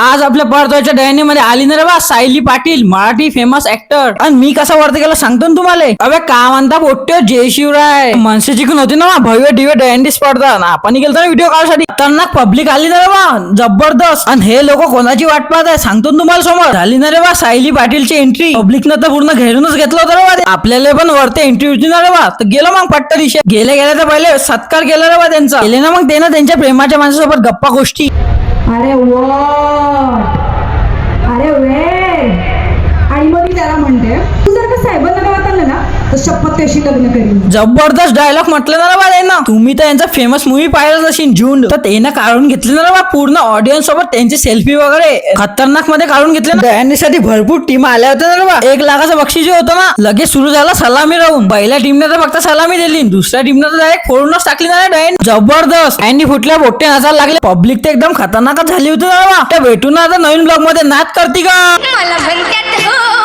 आज आपल्या परतवाच्या डायनीमध्ये मध्ये आली ना रे बा सायली पाटील मराठी फेमस ऍक्टर आणि मी कसा वरती गेलो सांगतो ना तुम्हाला. अबे का म्हणता पोट्यो जय शिवराय. मनसे जिंकून होती ना भव्य दिव्य डॅन्डी स्पर्धा. आपण गेलो ना व्हिडिओ काढण्यासाठी खतरनाक पब्लिक आली ना रे बा जबरदस्त. आणि हे लोक कोणाची वाट पाहत आहे सांगतो ना तुम्हाला समोर. झाली ना रे बा सायली पाटीलची एंट्री पब्लिकनं तर पूर्ण घेरूनच घेतलं होतं रे बा आपल्याला पण वरती एंट्री होती ना रे बा. तर गेलो मग पट्ट दिशा. गेले गेले तर पहिले सत्कार केला रे बा त्यांचा. गेले ना मग ते ना त्यांच्या प्रेमाच्या माणसासोबत गप्पा गोष्टी अरे व अरे वे. आणि मग मी त्याला म्हणते तू जर का साहेबांना शपथ त्याशी लग्न करीन? जबरदस्त डायलॉग म्हटलं ना बा त्यांना तुम्ही तर यांचा फेमस मूवी पाहिलं असेल झुंड तर त्यानं काढून घेतले ना बा पूर्ण ऑडियन्स सोबत त्यांचे सेल्फी वगैरे. खतरनाकमध्ये काढून घेतले ना. भरपूर टीम आल्या होत्या ना बा एक लाखाचं बक्षीस जे होतं ना लगेच सुरू झाला सलामी राहून. पहिल्या टीमने तर फक्त सलामी दिली दुसऱ्या टीमने तर डायरेक्ट फोडूनच टाकली ना डायन जबरदस्त. अँडी फुटल्या बोट्टे नाचायला लागले पब्लिक तर एकदम खतरनाकच झाली होती ना बा त्या भेटून आता नवीन ब्लॉगमध्ये नाच करती का? मला हो